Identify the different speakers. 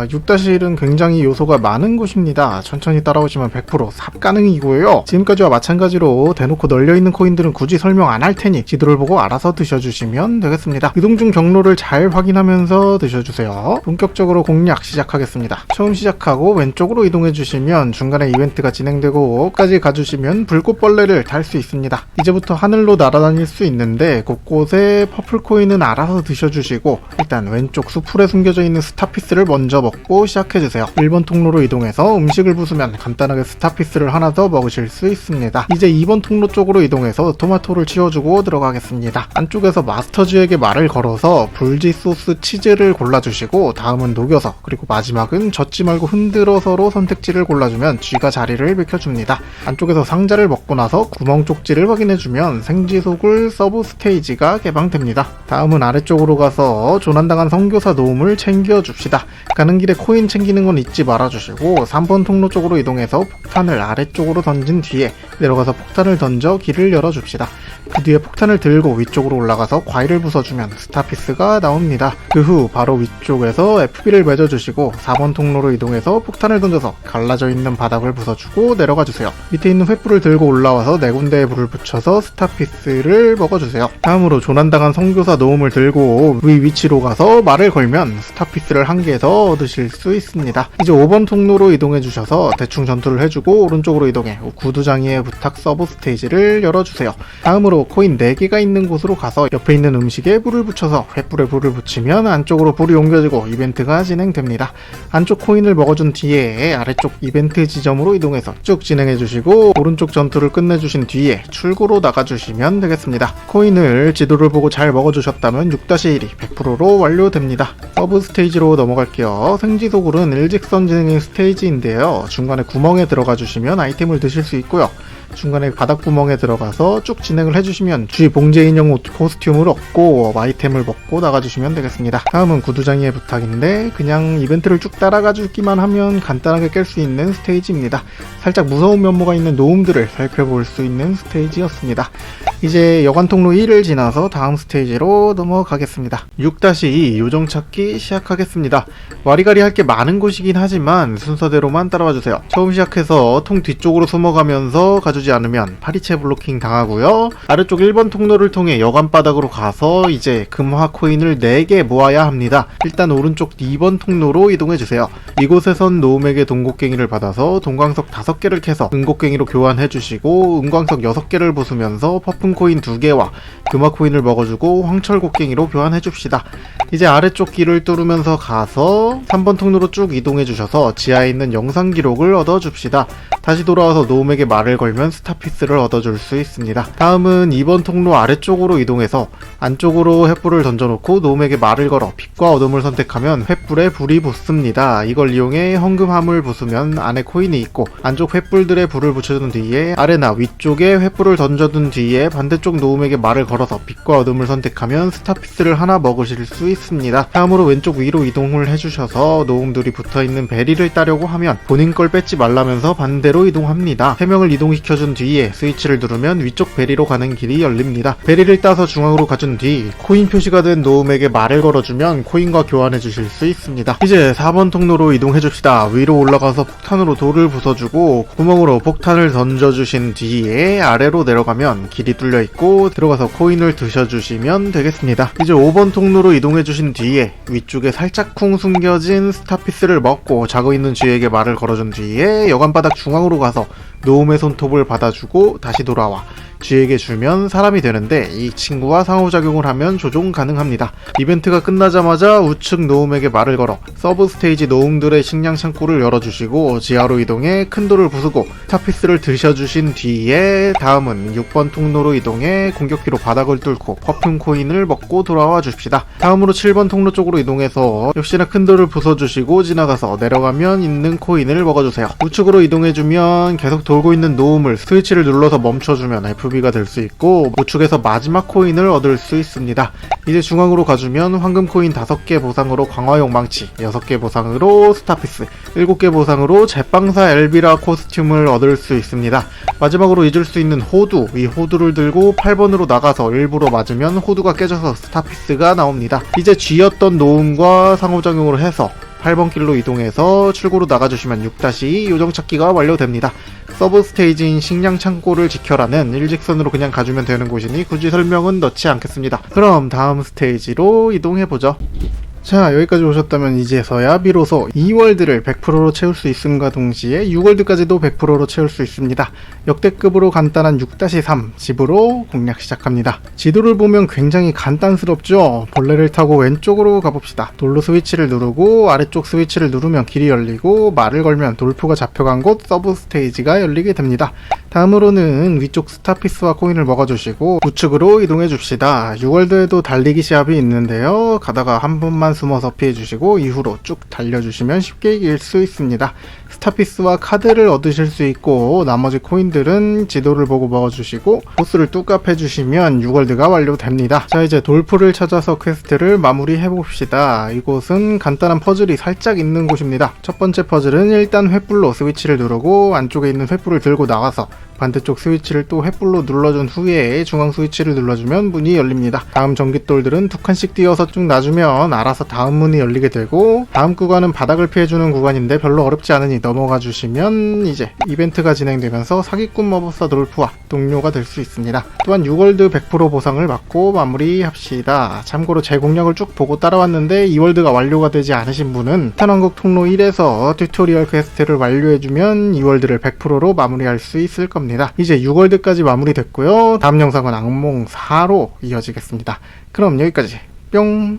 Speaker 1: 자, 6-1은 굉장히 요소가 많은 곳입니다. 천천히 따라오시면 100%삽 가능이고요. 지금까지와 마찬가지로 대놓고 널려있는 코인들은 굳이 설명 안 할 테니 지도를 보고 알아서 드셔주시면 되겠습니다. 이동 중 경로를 잘 확인하면서 드셔주세요. 본격적으로 공략 시작하겠습니다. 처음 시작하고 왼쪽으로 이동해 주시면 중간에 이벤트가 진행되고 끝까지 가주시면 불꽃벌레를 달 수 있습니다. 이제부터 하늘로 날아다닐 수 있는데 곳곳에 퍼플 코인은 알아서 드셔주시고 일단 왼쪽 수풀에 숨겨져 있는 스타피스를 먼저 먹고 시작해주세요. 1번 통로로 이동해서 음식을 부수면 간단하게 스타피스를 하나 더 먹으실 수 있습니다. 이제 2번 통로 쪽으로 이동해서 토마토를 치워주고 들어가겠습니다. 안쪽에서 마스터즈에게 말을 걸어서 불지 소스 치즈를 골라주시고 다음은 녹여서 그리고 마지막은 젓지 말고 흔들어서로 선택지를 골라주면 쥐가 자리를 비켜줍니다. 안쪽에서 상자를 먹고 나서 구멍 쪽지를 확인해주면 생지소굴 서브 스테이지가 개방됩니다. 다음은 아래쪽으로 가서 조난당한 선교사 도움을 챙겨줍시다. 가는 길에 코인 챙기는 건 잊지 말아주시고 3번 통로 쪽으로 이동해서 폭탄을 아래쪽으로 던진 뒤에 내려가서 폭탄을 던져 길을 열어줍시다. 그 뒤에 폭탄을 들고 위쪽으로 올라가서 과일을 부숴주면 스타피스가 나옵니다. 그 후 바로 위쪽에서 FB를 맺어주시고 4번 통로로 이동해서 폭탄을 던져서 갈라져 있는 바닥을 부숴주고 내려가 주세요. 밑에 있는 횃불을 들고 올라와서 네 군데에 불을 붙여서 스타피스를 먹어주세요. 다음으로 조난당한 성교사 노움을 들고 위 위치로 가서 말을 걸면 스타피스를 한개더 얻으 실 수 있습니다. 이제 5번 통로로 이동해 주셔서 대충 전투를 해주고 오른쪽으로 이동해 구두장이의 부탁 서브 스테이지를 열어주세요. 다음으로 코인 4개가 있는 곳으로 가서 옆에 있는 음식에 불을 붙여서 횃불에 불을 붙이면 안쪽으로 불이 옮겨지고 이벤트가 진행됩니다. 안쪽 코인을 먹어준 뒤에 아래쪽 이벤트 지점으로 이동해서 쭉 진행해 주시고 오른쪽 전투를 끝내주신 뒤에 출구로 나가주시면 되겠습니다. 코인을 지도를 보고 잘 먹어주셨다면 6-1이 100%로 완료됩니다. 서브 스테이지로 넘어갈게요. 생지소굴은 일직선 진행의 스테이지인데요. 중간에 구멍에 들어가 주시면 아이템을 드실 수 있고요. 중간에 바닥 구멍에 들어가서 쭉 진행을 해주시면 주위 봉제 인형 옷 코스튬을 얻고 아이템을 먹고 나가주시면 되겠습니다. 다음은 구두장이의 부탁인데 그냥 이벤트를 쭉 따라가 주기만 하면 간단하게 깰 수 있는 스테이지입니다. 살짝 무서운 면모가 있는 노움들을 살펴볼 수 있는 스테이지였습니다. 이제 여관 통로 1을 지나서 다음 스테이지로 넘어가겠습니다. 6-2 요정 찾기 시작하겠습니다. 와리가리 할 게 많은 곳이긴 하지만 순서대로만 따라와 주세요. 처음 시작해서 통 뒤쪽으로 숨어가면서 가주지 않으면 파리채 블로킹 당하고요. 아래쪽 1번 통로를 통해 여관 바닥으로 가서 이제 금화 코인을 4개 모아야 합니다. 일단 오른쪽 2번 통로로 이동해 주세요. 이곳에선 노움에게 동곡갱이를 받아서 동광석 5개를 캐서 은곡갱이로 교환해 주시고 은광석 6개를 부수면서 퍼푼 코인 2개와 금화 코인을 먹어주고 황철 곡갱이로 교환해 줍시다. 이제 아래쪽 길을 뚫으면서 가서 3번 통로로 쭉 이동해 주셔서 지하에 있는 영상 기록을 얻어 줍시다. 다시 돌아와서 노움에게 말을 걸면 스타피스를 얻어줄 수 있습니다. 다음은 2번 통로 아래쪽으로 이동해서 안쪽으로 횃불을 던져놓고 노움에게 말을 걸어 빛과 어둠을 선택하면 횃불에 불이 붙습니다. 이걸 이용해 헌금함을 부수면 안에 코인이 있고 안쪽 횃불들에 불을 붙여준 뒤에 아래나 위쪽에 횃불을 던져둔 뒤에 반대쪽 노움에게 말을 걸어서 빛과 어둠을 선택하면 스타피스를 하나 먹으실 수 있습니다. 다음으로 왼쪽 위로 이동을 해주셔서 노움들이 붙어있는 베리를 따려고 하면 본인 걸 뺏지 말라면서 반대로 이동합니다. 3명을 이동시켜준 뒤에 스위치를 누르면 위쪽 베리로 가는 길이 열립니다. 베리를 따서 중앙으로 가준 뒤 코인 표시가 된 노움에게 말을 걸어주면 코인과 교환해 주실 수 있습니다. 이제 4번 통로로 이동해 줍시다. 위로 올라가서 폭탄으로 돌을 부숴주고 구멍으로 폭탄을 던져주신 뒤에 아래로 내려가면 길이 뚫려 있고 들어가서 코인을 드셔주시면 되겠습니다. 이제 5번 통로로 이동해 주신 뒤에 위쪽에 살짝쿵 숨겨진 스타피스를 먹고 자고 있는 쥐에게 말을 걸어준 뒤에 여관 바닥 중앙으로 가서 노움의 손톱을 받아주고 다시 돌아와 쥐에게 주면 사람이 되는데 이 친구와 상호작용을 하면 조종 가능합니다. 이벤트가 끝나자마자 우측 노움에게 말을 걸어 서브 스테이지 노움들의 식량 창고를 열어주시고 지하로 이동해 큰 돌을 부수고 타피스를 드셔주신 뒤에 다음은 6번 통로로 이동해 공격기로 바닥을 뚫고 퍼퓸 코인을 먹고 돌아와 주십시다. 다음으로 7번 통로 쪽으로 이동해서 역시나 큰 돌을 부숴주시고 지나가서 내려가면 있는 코인을 먹어주세요. 우측으로 이동해주면 계속 돌고 있는 노움을 스위치를 눌러서 멈춰주면 FB가 될 수 있고 우측에서 마지막 코인을 얻을 수 있습니다. 이제 중앙으로 가주면 황금 코인 5개 보상으로 광화용 망치, 6개 보상으로 스타피스, 7개 보상으로 제빵사 엘비라 코스튬을 얻을 수 있습니다. 마지막으로 잊을 수 있는 호두, 이 호두를 들고 8번으로 나가서 일부러 맞으면 호두가 깨져서 스타피스가 나옵니다. 이제 쥐였던 노움과 상호작용을 해서 8번 길로 이동해서 출구로 나가주시면 6-2 요정 찾기가 완료됩니다. 서브 스테이지인 식량 창고를 지켜라는 일직선으로 그냥 가주면 되는 곳이니 굳이 설명은 넣지 않겠습니다. 그럼 다음 스테이지로 이동해보죠. 자 여기까지 오셨다면 이제서야 비로소 2월드를 100%로 채울 수 있음과 동시에 6월드까지도 100%로 채울 수 있습니다. 역대급으로 간단한 6-3 집으로 공략 시작합니다. 지도를 보면 굉장히 간단스럽죠? 본래를 타고 왼쪽으로 가봅시다. 돌로 스위치를 누르고 아래쪽 스위치를 누르면 길이 열리고 말을 걸면 돌프가 잡혀간 곳 서브 스테이지가 열리게 됩니다. 다음으로는 위쪽 스타피스와 코인을 먹어주시고 우측으로 이동해 줍시다. 6월드에도 달리기 시합이 있는데요. 가다가 한 분만 숨어서 피해주시고 이후로 쭉 달려주시면 쉽게 이길 수 있습니다. 스타피스와 카드를 얻으실 수 있고 나머지 코인들은 지도를 보고 먹어주시고 보스를 뚝갑 해주시면 6월드가 완료됩니다. 자 이제 돌프를 찾아서 퀘스트를 마무리해봅시다. 이곳은 간단한 퍼즐이 살짝 있는 곳입니다. 첫 번째 퍼즐은 일단 횃불로 스위치를 누르고 안쪽에 있는 횃불을 들고 나가서 반대쪽 스위치를 또 횃불로 눌러준 후에 중앙 스위치를 눌러주면 문이 열립니다. 다음 전깃돌들은 두 칸씩 띄어서 쭉 놔주면 알아서 다음 문이 열리게 되고 다음 구간은 바닥을 피해주는 구간인데 별로 어렵지 않으니 넘어가 주시면 이제 이벤트가 진행되면서 사기꾼 머버사 돌프와 동료가 될 수 있습니다. 또한 6월드 100% 보상을 받고 마무리합시다. 참고로 제 공략을 쭉 보고 따라왔는데 2월드가 완료가 되지 않으신 분은 탄왕국 통로 1에서 튜토리얼 퀘스트를 완료해주면 2월드를 100%로 마무리할 수 있을 겁 니다. 이제 6월드까지 마무리됐고요. 다음 영상은 악몽 4로 이어지겠습니다. 그럼 여기까지 뿅!